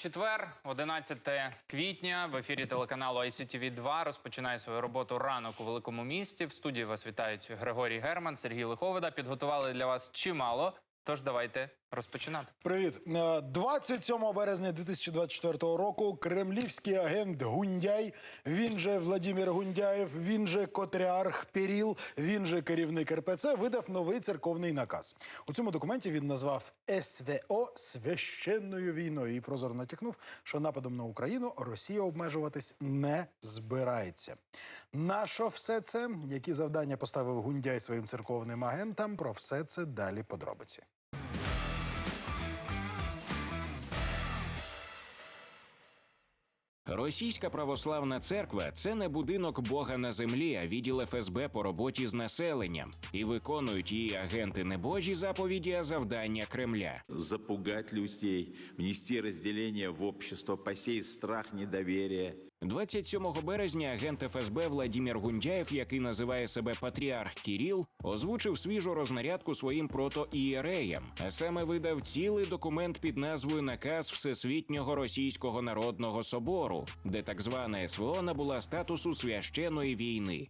Четвер, 11 квітня, в ефірі телеканалу ICTV 2 розпочинає свою роботу ранок у великому місті. В студії вас вітають Григорій Герман, Сергій Лиховида. Підготували для вас чимало. Тож давайте розпочинати. Привіт. Е, 27 березня 2024 року кремлівський агент Гундяй, він же Владимир Гундяєв, він же Котріарх Піріл, він же керівник РПЦ, видав новий церковний наказ. У цьому документі він назвав СВО священною війною і прозоро натякнув, що нападом на Україну Росія обмежуватись не збирається. На що все це? Які завдання поставив Гундяй своїм церковним агентам? Про все це далі подробиці. Російська православна церква це не будинок Бога на землі, а відділ ФСБ по роботі з населенням. І виконують її агенти не божі заповіді, а завдання Кремля. запугать людей, внести разделение в общество, посеять страх, недоверие. 27 березня агент ФСБ Владимир Гундяєв, який називає себе патріарх Кіріл, озвучив свіжу рознарядку своїм протоієреям, а саме видав цілий документ під назвою Наказ Всесвітнього Російського народного собору, де так звана СВО набула статусу священої війни.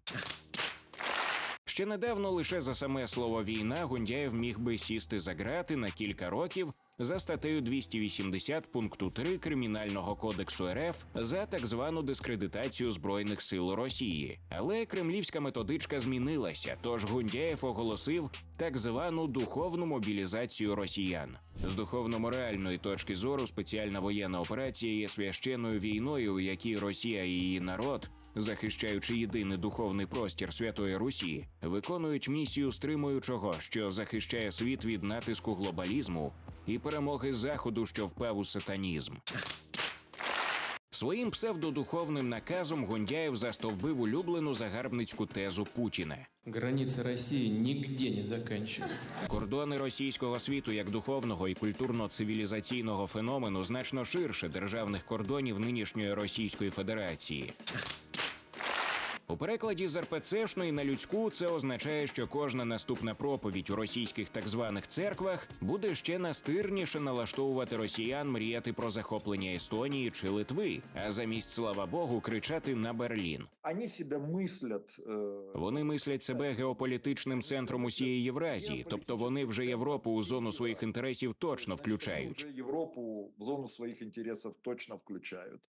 Ще недавно лише за саме слово війна Гундяєв міг би сісти за грати на кілька років за статтею 280 пункту 3 Кримінального кодексу РФ за так звану дискредитацію збройних сил Росії. Але кремлівська методичка змінилася, тож Гундяєв оголосив так звану духовну мобілізацію росіян. З духовно-моральної точки зору спеціальна воєнна операція є священною війною, у якій Росія і її народ захищаючи єдиний духовний простір Святої Русі, виконують місію стримуючого, що захищає світ від натиску глобалізму і перемоги заходу, що впав у сатанізм. Своїм псевдодуховним наказом Гундяєв застовбив улюблену загарбницьку тезу Путіна. Границы России нигде не заканчиваются. Кордони російського світу як духовного і культурно-цивілізаційного феномену значно ширше державних кордонів нинішньої Російської Федерації. У перекладі з РПЦшної на людську це означає, що кожна наступна проповідь у російських так званих церквах буде ще настирніше налаштовувати росіян мріяти про захоплення Естонії чи Литви, а замість слава Богу кричати на Берлін. они себя мыслят. э, Вони мислять себе геополітичним центром усієї Євразії, тобто вони вже Європу у зону своїх інтересів точно включають. Уже Европу в зону своих интересов точно включают.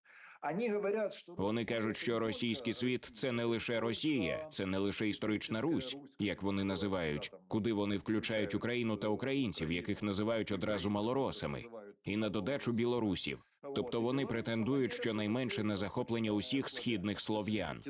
Вони кажуть, що російський світ це не лише Росія, це не лише історична Русь, як вони називають, куди вони включають Україну та українців, яких називають одразу малоросами, і на додачу білорусів. Тобто вони претендують щонайменше на захоплення усіх східних слов'ян.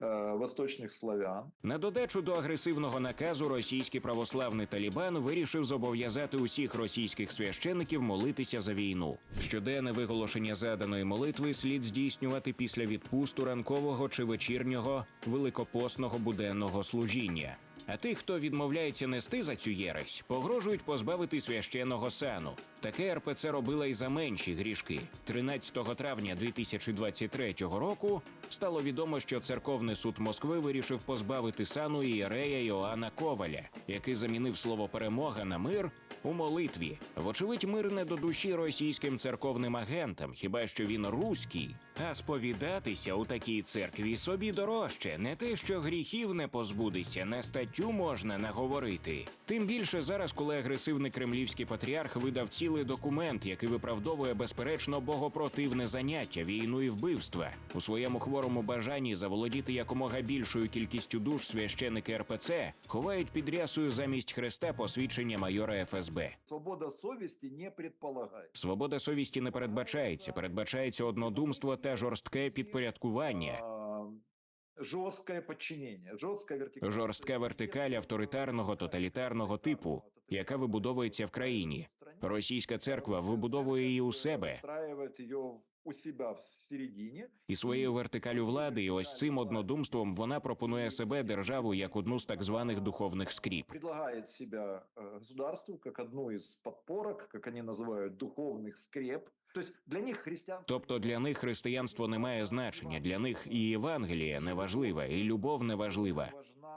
На э, славян. На додачу до агресивного наказу російський православний Талібан вирішив зобов'язати усіх російських священиків молитися за війну. Щоденне виголошення заданої молитви слід здійснювати після відпусту ранкового чи вечірнього великопосного буденного служіння. А тих, хто відмовляється нести за цю єресь, погрожують позбавити священного сану. Таке РПЦ робила й за менші грішки. 13 травня 2023 року стало відомо, що церковний суд Москви вирішив позбавити сану ієрея Йоанна Коваля, який замінив слово перемога на мир у молитві. Вочевидь, мир не до душі російським церковним агентам, хіба що він руський. А сповідатися у такій церкві собі дорожче, не те, що гріхів не позбудеться, на статтю можна наговорити. Тим більше зараз, коли агресивний кремлівський патріарх видав цілий документ, який виправдовує безперечно богопротивне заняття, війну і вбивства у своєму хворому бажанні заволодіти якомога більшою кількістю душ священики РПЦ ховають під рясою замість хреста посвідчення майора ФСБ. Свобода совести не предполагает. Свобода совісті не передбачається, передбачається однодумство та жорстке підпорядкування. А, подчинення, жорстка вертикаль. Жорстка вертикаль авторитарного тоталітарного типу, яка вибудовується в країні. Російська церква вибудовує її у себе у себя в середине. і своєю вертикалю влади, і ось цим однодумством вона пропонує себе державу як одну з так званих духовних скріп. предлагает себя э, государству как одну из подпорок, как они называют, духовных скреп. То есть для них христиан... Тобто для них християнство не має значення, для них і Євангеліє не важливе, і любов не важлива.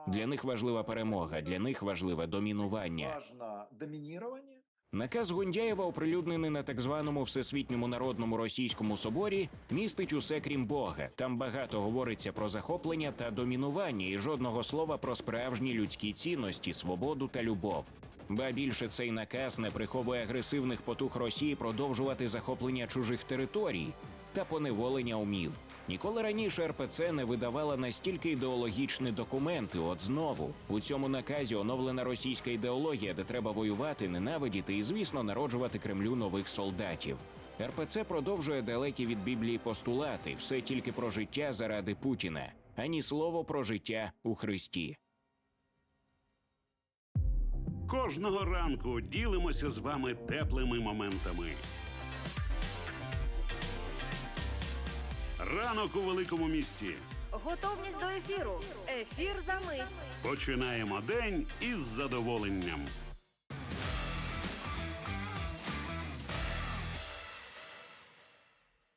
Для них важлива перемога, для них важливе домінування. важно доминирование, Наказ Гундяєва, оприлюднений на так званому Всесвітньому народному російському соборі, містить усе крім Бога. Там багато говориться про захоплення та домінування, і жодного слова про справжні людські цінності, свободу та любов. Ба більше цей наказ не приховує агресивних потух Росії продовжувати захоплення чужих територій та поневолення умів. Ніколи раніше РПЦ не видавала настільки ідеологічні документи. От знову у цьому наказі оновлена російська ідеологія, де треба воювати, ненавидіти і, звісно, народжувати Кремлю нових солдатів. РПЦ продовжує далекі від Біблії постулати все тільки про життя заради Путіна, ані слово про життя у Христі. Кожного ранку ділимося з вами теплими моментами. Ранок у великому місті. Готовність до ефіру. Ефір за мить. Починаємо день із задоволенням.